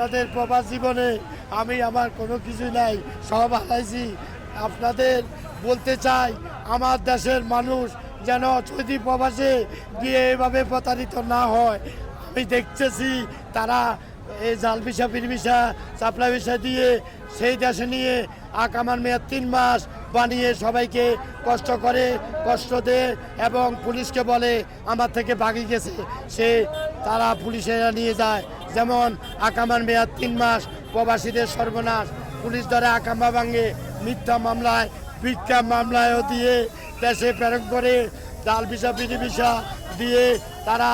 আপনাদের প্রবাস জীবনে আমি আমার কোনো কিছু নাই, সব হারাইছি। আপনাদের বলতে চাই, আমার দেশের মানুষ যেন সৌদি প্রবাসে গিয়ে এভাবে প্রতারিত না হয়। আমি দেখতেছি তারা এই জাল ভিসা ফির ভিসা সাপ্লাই ভিসা দিয়ে সেই দেশে নিয়ে আকামার মেয়াদ তিন মাস বানিয়ে সবাইকে কষ্ট করে, কষ্ট দেয় এবং পুলিশকে বলে, আমার থেকে ভাগি গেছে। সে তারা পুলিশেরা নিয়ে যায়। যেমন আকামার মেয়াদ তিন মাস, প্রবাসীদের সর্বনাশ, পুলিশ ধরে আকামা ভাঙে, মিথ্যা মামলায়, ভিক্ষা মামলায়ও দিয়ে, দেশে প্রেরণ করে জাল ভিসা বিধি ভিসা দিয়ে তারা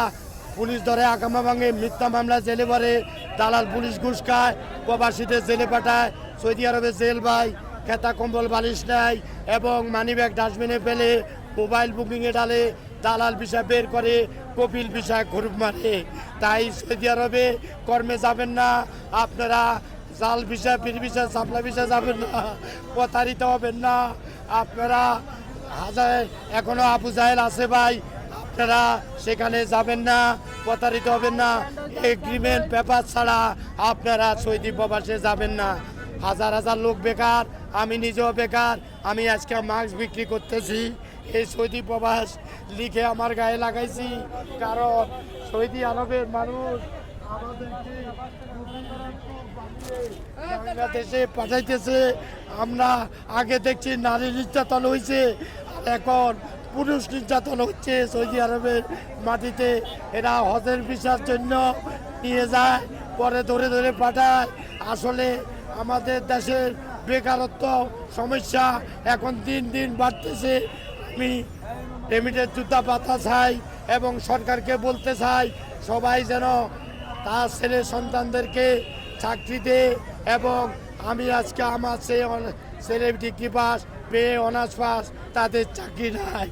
পুলিশ ধরে আকামা ভাঙে, মিথ্যা মামলা জেলে ভরে দালাল পুলিশ ঘুষ খায়, প্রবাসীদের জেলে পাঠায়, সৌদি আরবে জেল ভাই খেতা কম্বল বালিশ নেয় এবং মানিব্যাগ ডাস্টবিনে ফেলে মোবাইল বুকিংয়ে ডালে দালাল বিষয় বের করে, কপিল বিষয় ঘুরুপ মারে। তাই সৌদি আরবে কর্মে যাবেন না, আপনারা জাল বিষয় পীর বিষয় সাপলা বিষয় যাবেন না, প্রতারিত হবেন না। আপনারা হাজার, এখনও আবু জাহেল আছে ভাই, আপনারা সেখানে যাবেন না, প্রতারিত হবেন না। এগ্রিমেন্ট পেপার ছাড়া আপনারা সৌদি প্রবাসে যাবেন না। হাজার হাজার লোক বেকার, আমি নিজেও বেকার, আমি আজকে মাস্ক বিক্রি করতেছি। এই সৌদি প্রবাস লিখে আমার গায়ে লাগাইছি। কারণ সৌদি আরবের মানুষ বাংলাদেশে পাঠাইতেছে। আমরা আগে দেখছি নারী নির্যাতন হয়েছে এখন পুরুষ নির্যাতন হচ্ছে সৌদি আরবের মাটিতে। এরা হজের ভিসার জন্য নিয়ে যায়, পরে ধরে ধরে পাঠায়। আসলে আমাদের দেশের বেকারত্ব সমস্যা এখন দিন দিন বাড়তেছে। আমি রেমিটের জুতা পাতা চাই এবং সরকারকে বলতে চাই, সবাই যেন তার ছেলে সন্তানদেরকে চাকরি দে এবং আমি আজকে আমার সে ছেলে ডিগ্রি পাস পেয়ে অনার্স পাস, তাদের চাকরি নাই,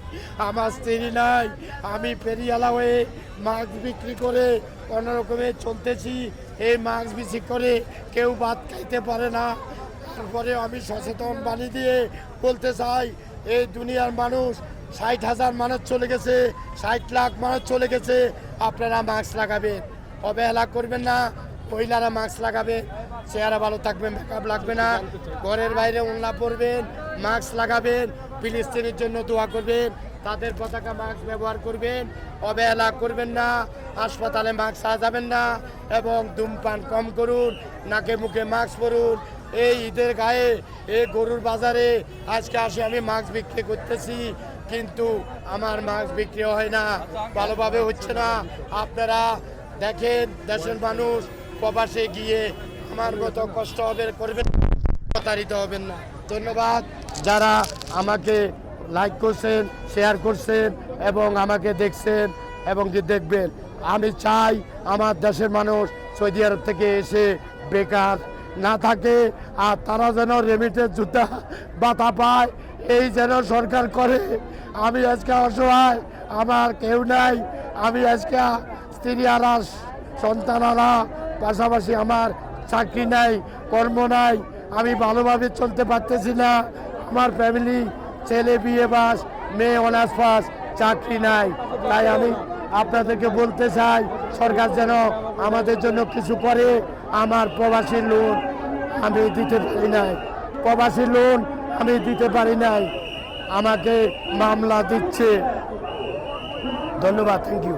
আমার স্ত্রী নাই, আমি পেরিয়ালা হয়ে মাস্ক বিক্রি করে কোনো রকমে চলতেছি, এই মাস্ক বিক্রি করে কেউ ভাত খাইতে পারে না। তারপরে আমি সচেতন বাণী দিয়ে বলতে চাই এই দুনিয়ার মানুষ ষাট হাজার মানুষ চলে গেছে, ষাট লাখ মানুষ চলে গেছে, আপনারা মাস্ক লাগাবেন। অবহেলা করবেন না, মহিলারা মাস্ক লাগাবে, চেহারা ভালো থাকবে মেকআপ লাগবে না, ঘরের বাইরে উন্না পরবেন, মাস্ক লাগাবেন ফিলিস্তিনের জন্য দোয়া করবেন, তাদের পতাকা মাস্ক ব্যবহার করবেন, অবহেলা করবেন না, হাসপাতালে মাস্ক সাজাবেন না এবং ধূমপান কম করুন, নাকে মুখে মাস্ক পরুন। এই ঈদের গায়ে এই গরুর বাজারে আজকে আসে আমি মাস্ক বিক্রি করতেছি, কিন্তু আমার মাস্ক বিক্রি হয় না, ভালোভাবে হচ্ছে না। আপনারা দেখেন, দেশের মানুষ প্রবাসে গিয়ে আমার মতো কষ্ট হবে করবেন প্রতারিত হবেন না। ধন্যবাদ। যারা আমাকে লাইক করছেন শেয়ার করছেন এবং আমাকে দেখছেন এবং কি দেখবেন, আমি চাই আমার দেশের মানুষ সৌদি আরব থেকে এসে বেকার না থাকে আর তারা যেন রেমিটের জুতা বাতা পায়, এই যেন সরকার করে। আমি আজকে অসহায়, আমার কেউ নাই। আমি আজকে স্ত্রী আরাস সন্তানারা, পাশাপাশি আমার চাকরি নাই, কর্ম নাই। আমি ভালোভাবে চলতে পারতেছি না। আমার ফ্যামিলি ছেলে বিয়ে বাস, মেয়ে অনার্স পাস, চাকরি নাই। তাই আমি আপনাদেরকে বলতে চাই, সরকার যেন আমাদের জন্য কিছু করে, আমার প্রবাসী লোন আমি দিতে পারি নাই। প্রবাসী লোন আমি দিতে পারি নাই। আমাকে মামলা দিচ্ছে। ধন্যবাদ থ্যাংক ইউ